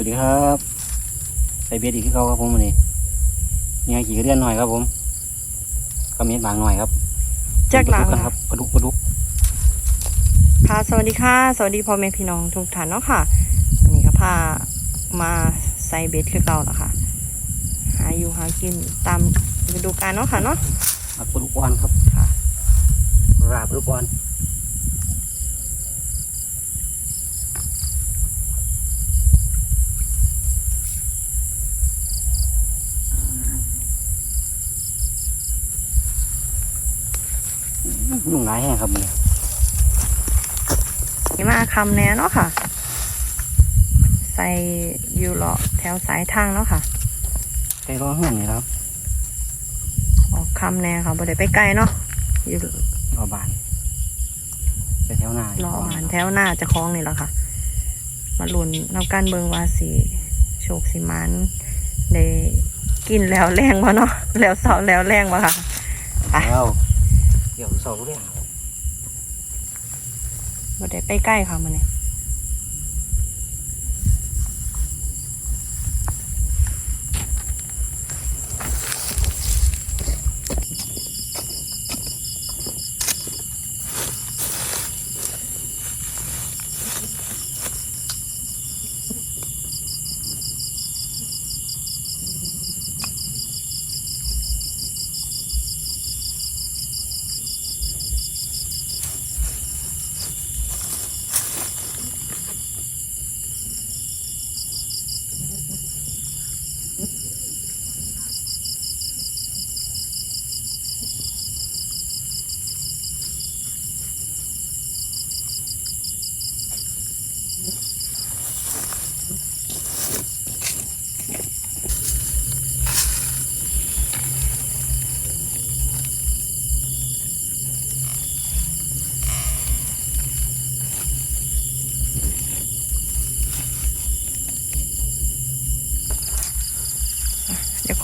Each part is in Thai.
วัสดีครับใส่เบียดอีกที่เขาครับผมวันนี้เนี่ยขี่กระเดียนหน่อยครับผมกระเมียนบางหน่อยครับจากหลังปลดุกันครับปลาดุกปลาดุกค่ะสวัสดีค่ะ สวัสดีพ่อแม่พี่น้องทุกท่านเนาะค่ะวันนี้ก็พามาใส่เบ็ดคือเก่าแล้วค่ะ หาอยู่หากินตามฤดูกาลเนาะค่ะเนาะเอาปลาดุกอ่อนครับค่ะราปลาดุกอ่อน นุ่งหลายแห้งครับมันนี่มาคำแน่เนาะค่ะ ใส่อยู่เลาะแถวสายทางเนาะค่ะใส่ร้อเฮือนนี่ครับ ออกคำแน่ค่ะบ่ได้ไปไกลเนาะอยู่รอบานไปแถวหน้ารออาหารแถวหน้าเจะคล้าของนี่แหละค่ะ มาลุ้นนำกันเบิงว่าสีโชคสิมันได้กินแล้วแรงวะเนาะแล้วเสาแล้วแรงวะค่ะ ไป แล้วเดี๋ยว สองเนี่ยบ่ได้ไปใกล้เขามันนี่ย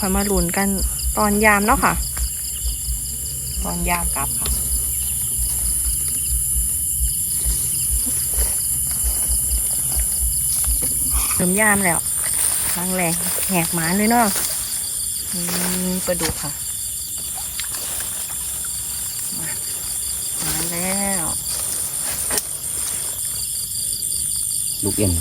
ค่อยมาลุ้นกันตอนยามเนาะค่ะ ตอนยามกลับค่ะเริ่มยามแล้วครั้งแรกแหกหมาเลยเนาะอืมปลาดุกค่ะมามาแล้ว ลูกเอ็น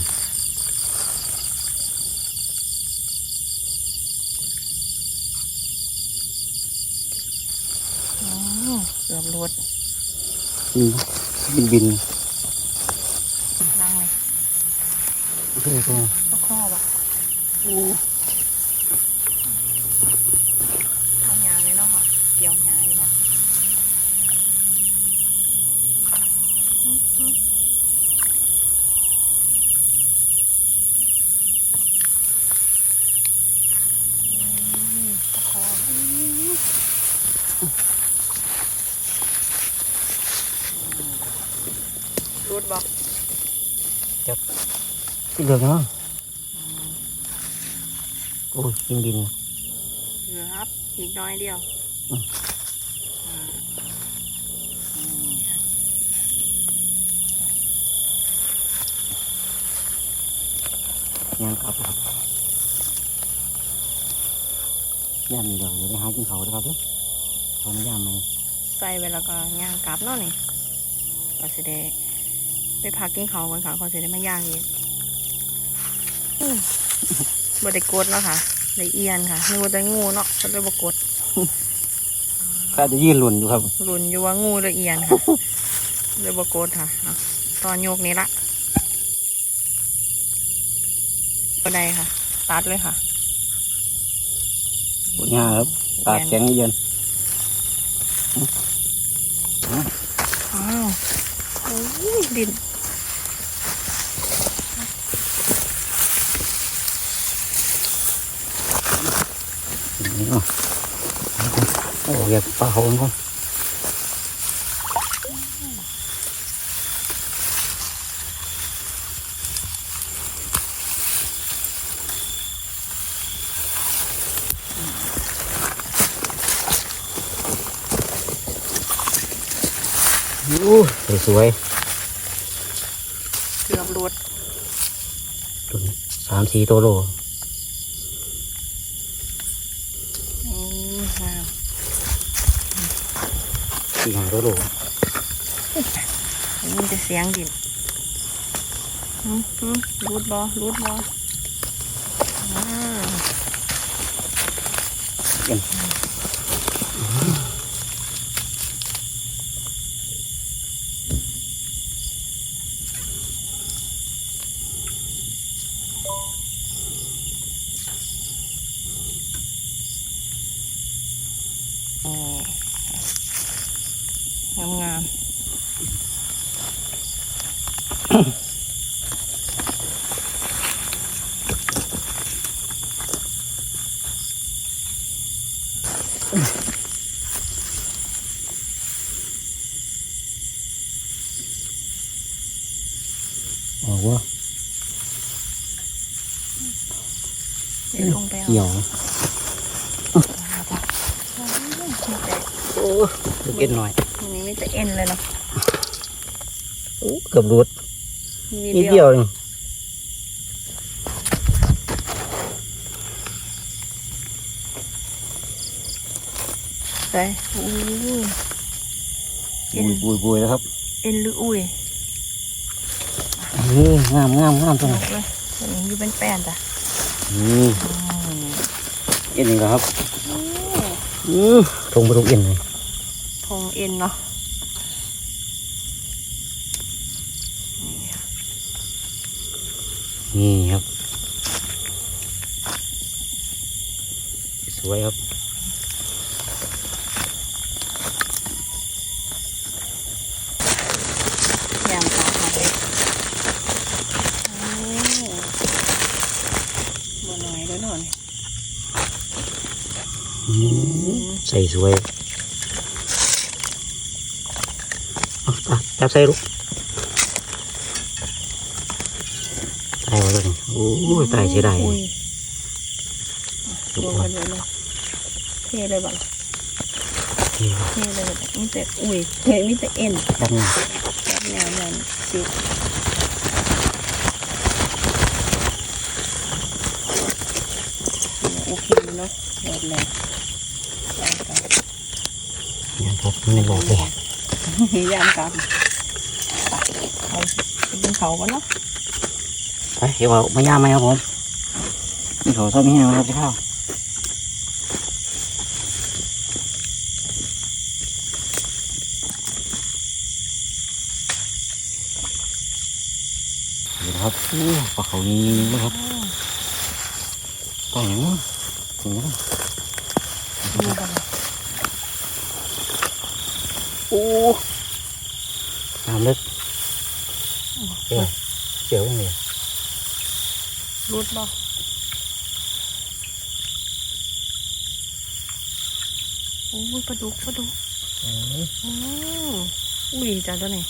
อ๋อเกือบรถ บินบินนั่งเลยโอเคโอก็ข้อบ่ะเอาหยาเลยเนาะเกี่ยวหยาอยู่ค่ะอืมอืมอืมตะคออืมรูดบอก ที่เหลืองเนาะโอ้ยบินบินเหลือครับ อีกน้อยเดียวอืมอ่านี่ค่ะยังกลับครับย่ามนี่เดี๋ยวจะไปหากินเขาเลยครับเด้อตอนนี้ย่ามไหมใส่ไปแล้วก็ย่างกลับเนาะนี่ก็จะได้ไปพักกินเขาวก่อนค่ะเขาจะได้มาย่างอีกอืม บได้กดเนาะค่ะได้เอียนค่ะนึกว่าจะงูเนาะก็เลยบกดก็จะยืนหลุนอยู่ครับหลุนอยู่ว่างูหรือเอียนค่ะเลยบกดค่ะเอาตอนโยกนี้ละบันไดค่ะ ตัดเลยค่ะปวดหญ้าครับตากแข็งเย็นอ้าวโอ้ยดินนี่เนาะ โอ้ยอยากปลาเขาคนโอ้สวยเกือบหลุดๆตัวนี้สามสี่ตัวโล โอ้ยงาม สี่ห้าโลได้ยินจะเสียงดินอืมอืมรูดบอรูดบออ่า งามงาม ออกว่า เดี๋ยวลงไปเอา เกี่ยว จ้ะแต่ โอ้ลูกเอ็นหน่อย อันนี้ไม่แต่เอ็นเลยเนาะ โอ้ เกือบรูดมีนิดเดีเดียยววเองใส่อู้เอ็นบุยบุยแล้วครับ เอ็นหรืออุ้ยเอองามงามงามตัวบนี้อกเลยตัวนี้อยู่เป็นแป้นจ้ะนี่อืมเอ็นนี่ครับโอ้อือทงไปทุกเอ็นเลยทงเอ็นเนาะนี่ค่ะ นี่ครับ สวยครับ ยามขาขาเลยโอ้บ่น้อยเด้วยหน่อยอืมใส่สวยเอาตาจับใส่ลูกตายหมดเลยโอ้ย ตายเสียดายอุ้รวมกันเลยเลยเทเลยบ้างนี่ครับเทเลยแบบมีแต่อุ้ยเฮ้ยมีแต่เอ็นจับนี่แบบแนวนั้นสิโอเคเนาะหมดเลยยามกลับนี่ครับไม่บอกเลยยามกลับไปเอาไปกินเขากันเนาะไป เดี๋ยวเอามาย่าไหมครับผมนี่เขาชอบมีแห้งนะครับพี่ข้าวนี่นะครับโอ้ปลาเขานี่นะครับปลาอย่างนี้ถึงแล้วดูกันโอ้น้ำลึกเจ๋อเจ๋อยังไง รูดบ่โอ้ยปลาดุกปลาดุกเอ้ยอืมอุ้ยจ้าตัวนี้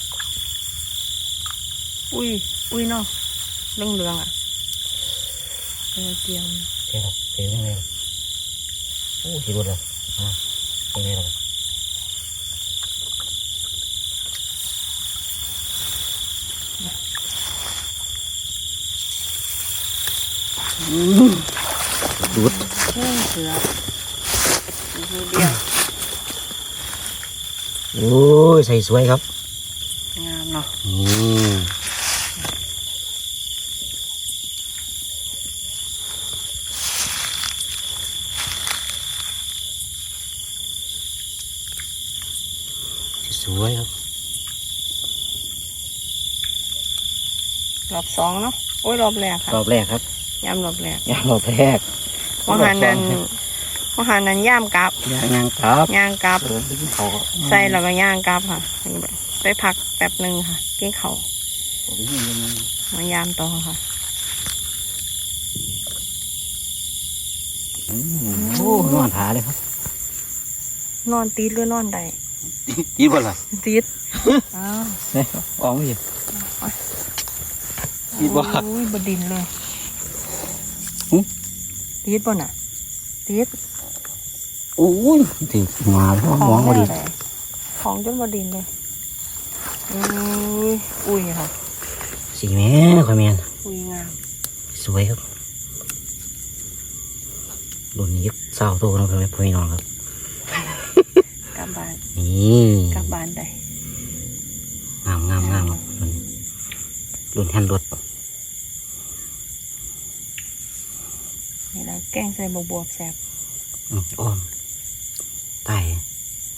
อุ้ย อุ้ยเนาะเรื่องเรืองๆอะเออเกียวเจ๋อครับเจ๋อยังไงโอ้ขี่รถเลยอะยังไงล่ะ ดูดเรื่องเสือดูเดียวโอ้ยใส่สวยครับ งามเนาะนี่สวยครับรอบสองเนาะโอ้ยรอบแรกค่ะรอบแรกครับ ย่ามรอบแรกย่างรอบแรกมหันนั้นมหันนั้นย่ามกลับย่างยางครับย่างกลับ เออไปกินเขาวใส่แล้วก็ย่างกลับค่ะ ไปพักแป๊บหนึ่งค่ะกินเขาวโอ้ยนี่มันมายามต่อค่ะ อืมโอ้นอนหาเลยครับนอนตีดหรือนอนใดดีบ่ล่ะตีดอ้าวเนี่ยออกไม่อยู่ตีดบ่ โอ้ยบดินเลยหึ ตีดบ่น่ะตีดโอ้ยถึงงาแล้วมองมาดีแน่เลยของจนบดินเลยอุ้ยอุ้ยค่ะสีแม่ข่อยแม่นอุ้ยงามสสวยครับรุ่นนี้เศร้าโตแล้วครับพี่น้องครับกลับบ้านนี่กลับบ้านได้งามงามงามครับรุ่นรุ่นแฮนด์รถ นี่ แล้วแกงใส่บวบๆแซ่บอืมอ้อมไต่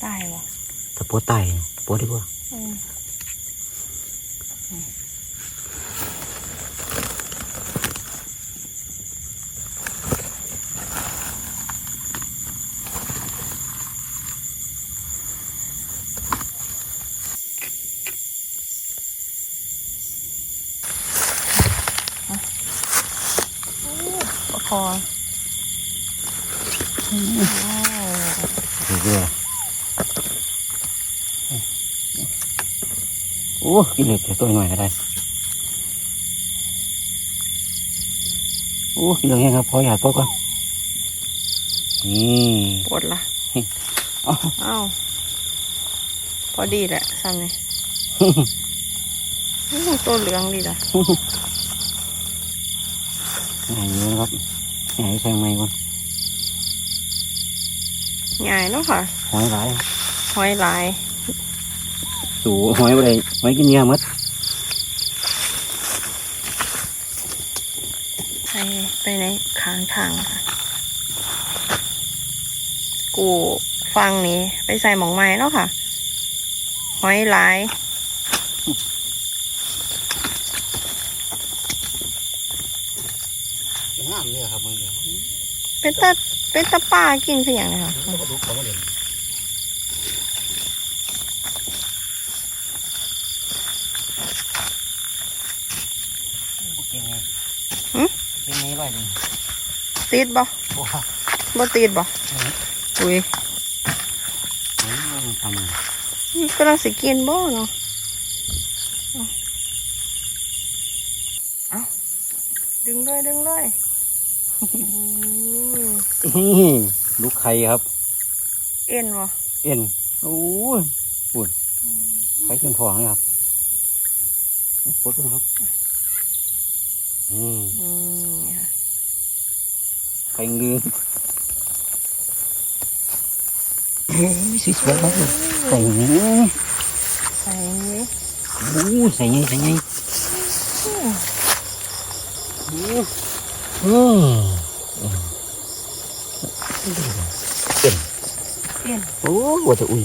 ใต้บ่ตะโพดไต่โพดดีกว่าอืมประคอ งโอ้ดีเด้อโอ้กินเลยแต่ตัวหน่อยก็ได้โอ้กินเลยยังครับพออยากพอก่อนนี่ปวดละเอ้าเอ้าพอดีแหละซ้ำนี่อื้อตัวเหลืองดีละอย่างนี้นะครับใหญ่ใส่ไม้ก่อน ใหญ่เนาะค่ะ หอยหลายหอยลาย สูหอยอะไรหอยกินเนื้อหมดไปไปในค้างทางค่ะ กูฟังนี้ไปใส่หมองไม้เนาะค่ะ หอยลายงามเลยครับมึงเดียวเป็นตา เป็นตาป้ากินคืออย่างไรค่ะก็ดูเขาไม่เด่นเก่งไงเก่งไงไรเลยติดบ่ว้าบ่ติดบ่อุ้ยทำนี่กำลังสิกินบ่เนาะเอาเอาดึงเลยดึงเลยอืม ลูกไข่ครับ เอ็นบ่เอ็นโอ้ยปุ่นไข่เต็มท้องเลยครับปวดครับ อืมอืมนี่ค่ะไข่เงือเฮ้ยสวยๆครับใส่เงี้ยใส่โอ้ใส่ไงใส่ไงอืมอืม เป็นเอ็นโอ้ว่าจะอุ่ย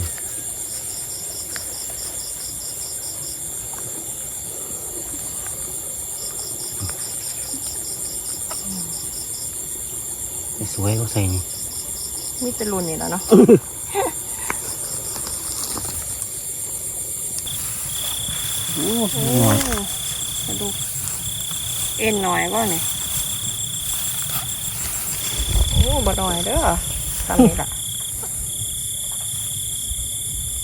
สวยก็ใส่นี่มีแต่รุ่นนี่แล้วเนาะโอ้โอ้หน่อยกระดูกเอ็นหน่อยบ่เนี่ยโอ้ บ่หน่อยเด้อทำนี่ละ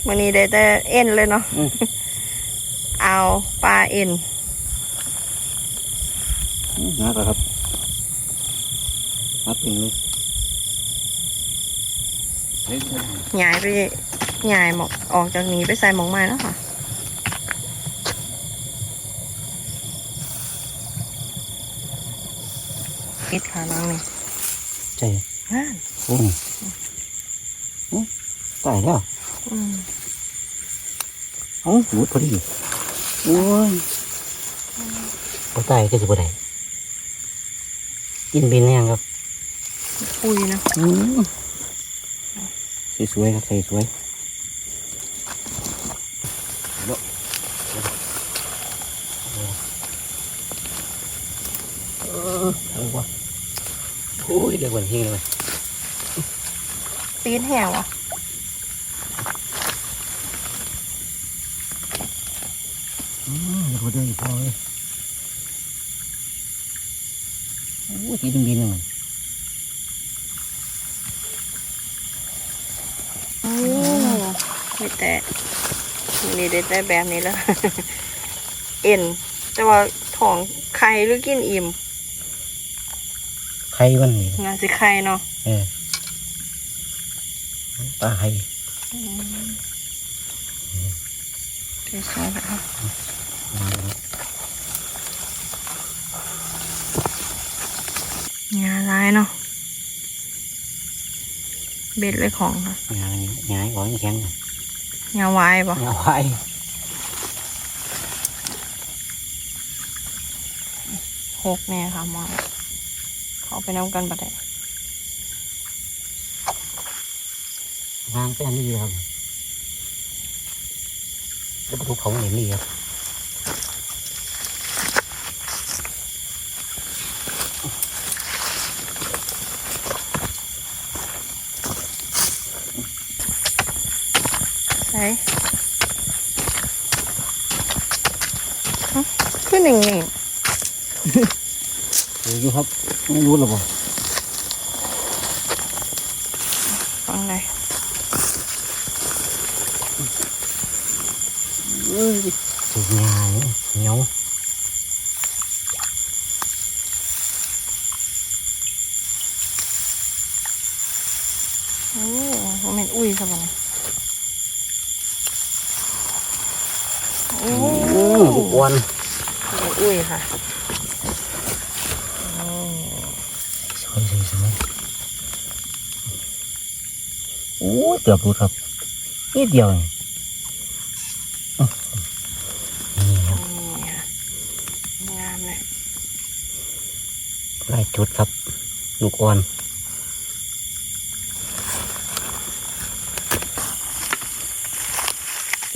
วันนี้ได้แต่เอ็นเลยเนาะอืม เอาปลาเอ็นนักแล้วครับนับเป็นเลยเล็กเลยหยายไปหยายหมอกออกจากนี้ไปใส่หมองไม้แล้วค่ะปิดขานังนี่ ใจงานโอ้ยอื้อตายแล้วอืมเอ้าหลุดพอดีโอ้ยบ่ตายก็จะบ่ได้กินบินแน่ครับปุยนะอืมสวยๆครับใส่สวยเดี๋ยวเออเอาวะ โอ้ยเดี๋ยวก่อนเฮงเลยตีนแห้งวะอืมเดี๋ยวพอเดินอีกพอเลยโอ้ยกินบินเลยโอ้ไม่แต่วันนี้ได้แต่แบบนี้แล้ว เอ็น แต่ว่าท้องไข่หรือกินอิ่ม ไข่มันนี่งานสิไข่เนาะเออปลาไข่สวยๆนะคะมาแล้วงาลายเนาะเบ็ดเลยของค่ะงานงานก่อนแข็งงาวายปะงานไว้หกแน่ค่ะมอง เขาไปน้ำกันบัดได้งานเป็นอันนี้ครับแล้วประตูเขาเห็นนี่ครับใช่ฮะขึ้นหนึ่งนี่ดู อยู่ครับ ไม่รู้หรอเปล่าฟังเลยสูงงานเหนียวโอ้ผมเห็นอุ้ยซะบ่เนี่ยโอ้อืมทุกวันเห็นอุ้ยค่ะโอ้ สวยสวยสวยโอ้ยเกือบรู้ครับนิดเดียวเองอื้อนี่ครับนี่ค่ะงามเลยไล่จุดครับ ลูกอ่อน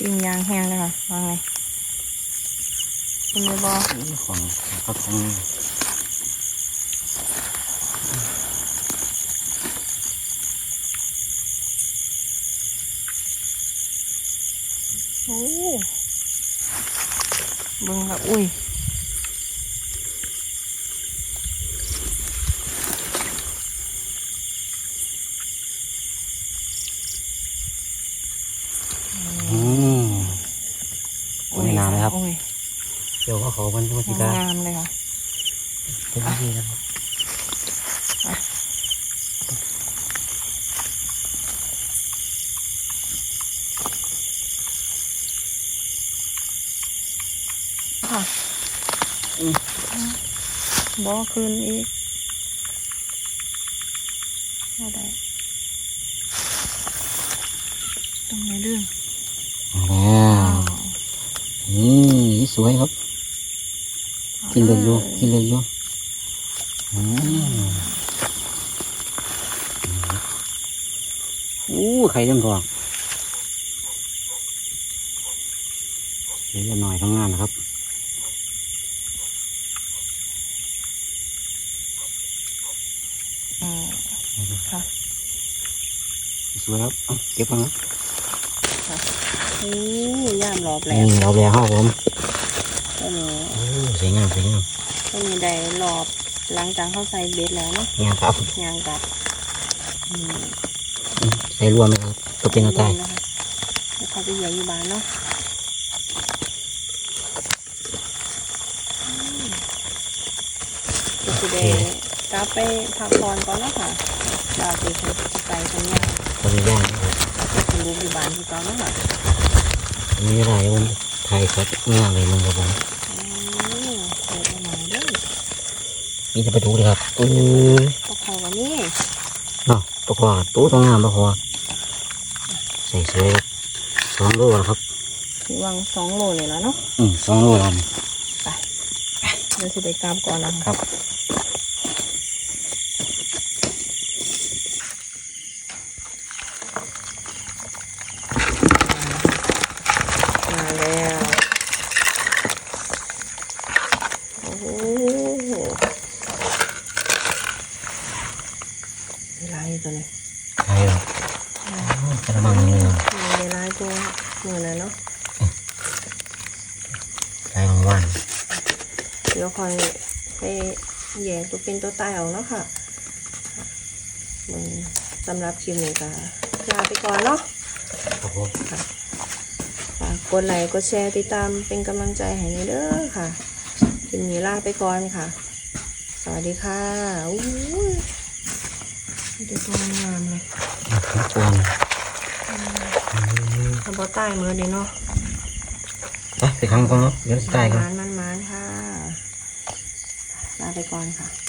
ยิงยางแห้งเลยค่ะวางไงเป็นเลยบอของเขาทั้งนี้โอ้เบิ่งละอุ้ยอืมโอ้ยนานเลยครับอุ้ยเดี๋ยวเขาเขามันธรรมดางามเลยค่ะเป็นที่นะครับ บอคืนอีกเอาได้ตรงนี้เรื่องมาแล้วนี่สวยครับ กินเลยอยู่กินเลยอยู่อืมอู้ไข่เต็มท้องเดี๋ยวจะหน่อยทำงานนะครับ อืมค่ะ สวยครับเอาเก็บกันนะโอ้ย่ามรอบแหลนี่มเอาแล้วครับผมก็มีโอ้สวยงามสวยงามก็มีได้รอบหลังจากเข้าใส่เบ็ดแล้วเนาะงามครับยางกัดอืมอืมใส่รวมเลยครับตัวเป็นเอาตายนะคะแล้วเขาไปเหยียบอยู่บ้านเนาะอืมก็สิได้กลับไปพักผ่อนก่อนเนาะค่ะดาวสิไปไปทำงานตัวนี้ย่างนะครับก็สิลูกอยู่บ้านที่เก่าเนาะค่ะอันนี้อะไรผมไทยครับงามเลยมึงครับผมนี่จะไปดูเลยครับอือปลาคอวันนี้เนาะตัวคอตัวตัวงามตัวคอใส่สวยครับสองโลครับวังสองโลเลยแล้วเนาะอืมสองโลแล้วนี่เดี๋ยวสิไปกราบก่อนนะครับ มาแล้วโอ้โหเวลาอยู่ตัวนี้ ใช่ครับกระมังนี่ครับ เวลาตัวมือนั้นเนาะ ใช้ของวัน เดี๋ยวคอยไปแยกตัวเป็นตัวตายเอาเนาะค่ะมึงสำหรับคลิปนี้ก็ลาไปก่อนเนาะครับผมฝากกดไลค์กดแชร์ติดตามเป็นกำลังใจให้ในเด้อค่ะคลิปนี้ลาไปก่อนค่ะ สวัสดีค่ะอู้ยเดี๋ยวตัวงามเลยทุกคนทำบอใต้มือดีเนาะไปไปครั้งก่อนครับเดี๋ยวจะตายครับมันมันๆค่ะ ลาไป ก่อนค่ะ